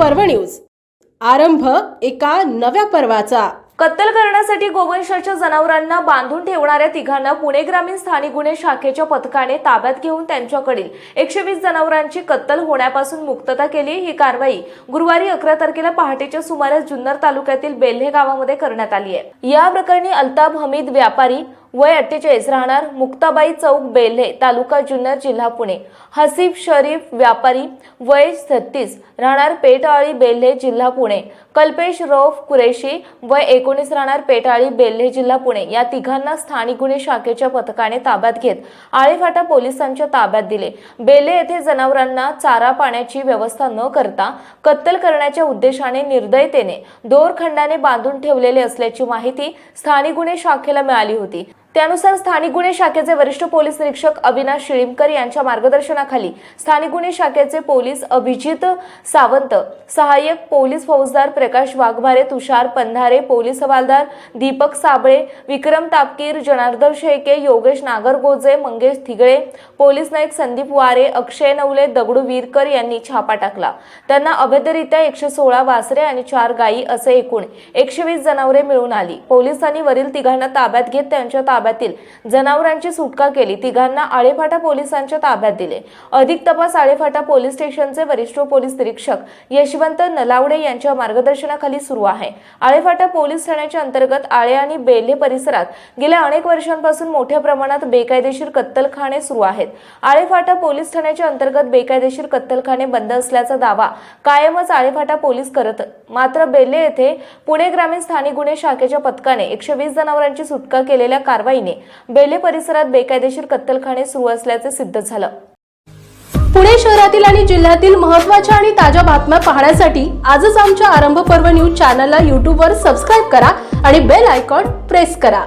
News. आरंभ एका नव्या पर्वाचा. कत्तल करण्यासाठी गोवंशाच्या जनावरांना बांधून ठेवणाऱ्या तिघांना पुणे ग्रामीण स्थानिक गुन्हे शाखेच्या पथकाने ताब्यात घेऊन त्यांच्याकडील एकशे वीस जनावरांची कत्तल होण्यापासून मुक्तता केली ही कारवाई गुरुवारी अकरा तारखेला पहाटेच्या सुमारास जुन्नर तालुक्यातील बेल्हे गावामध्ये करण्यात आली आहे. या प्रकरणी अल्ताब हमीद व्यापारी वय अठ्ठेचाळीस राहणार मुक्ताबाई चौक बेल्हे तालुका जुन्नर जिल्हा पुणे. हसीफ शरीफ व्यापारी वय छत्तीस राहणार पेटाळी बेल्हे जिल्हा पुणे. कल्पेश रौफ कुरेशी वय एकोणीस राहणार पेटाळी बेल्हे जिल्हा पुणे. या तिघांना स्थानिक गुन्हे शाखेच्या पथकाने ताब्यात घेत आळेफाटा पोलिसांच्या ताब्यात दिले. बेल्हे येथे जनावरांना चारा पाण्याची व्यवस्था न करता कत्तल करण्याच्या उद्देशाने निर्दयतेने दोरखंडाने बांधून ठेवलेले असल्याची माहिती स्थानिक गुन्हे शाखेला मिळाली होती. त्यानुसार स्थानिक गुन्हे शाखेचे वरिष्ठ पोलीस निरीक्षक अविनाश शिळीमकर यांच्या मार्गदर्शनाखाली स्थानिक गुन्हे शाखेचे पोलीस अभिजित सावंत सहाय्यक पोलीस फौजदार प्रकाश वाघमारे तुषार पंधारे पोलीस हवालदार दीपक साबळे विक्रम तापकीर जनार्दन शेळके योगेश नागरगोजे मंगेश थिगळे पोलीस नाईक संदीप वारे अक्षय नवले दगडू वीरकर यांनी छापा टाकला. त्यांना अवैधरित्या एकशे सोळा वासरे आणि चार गायी असे एकूण एकशे वीस जनावरे मिळून आली. पोलिसांनी वरील तिघांना ताब्यात घेत त्यांच्या ताब्यातील जनावरांची सुटका केली. तिघांना आळेफाटा पोलिसांच्या ताब्यात दिले. अधिक तपास आळेफाटा पोलीस स्टेशनचे वरिष्ठ पोलीस निरीक्षक यशवंत नलावडे यांच्या मार्गदर्शनाखाली सुरू आहे. आळेफाटा पोलीस ठाण्याच्या अंतर्गत आळे आणि बेल्हे परिसरात गेल्या अनेक वर्षांपासून मोठ्या प्रमाणात बेकायदेशीर कत्तलखाने सुरू आहेत. आळेफाटा पोलीस ठाण्याच्या अंतर्गत बेकायदेशीर कत्तलखाने बंद असल्याचा दावा कायमच आळेफाटा पोलीस करत मात्र बेल्हे येथे पुणे ग्रामीण स्थानिक गुन्हे शाखेच्या पथकाने एकशे वीस जनावरांची सुटका केलेल्या कारवाई कारवाईने बेले परिसरात बेकायदेशीर कत्तलखाने सुरू असल्याचे सिद्ध झालं. पुणे शहरातील आणि जिल्ह्यातील महत्त्वाच्या आणि ताज्या बातम्या पाहण्यासाठी आजच आमच्या आरंभ पर्व न्यूज चॅनलला यूट्यूबवर सबस्क्राईब करा आणि बेल आयकॉन प्रेस करा.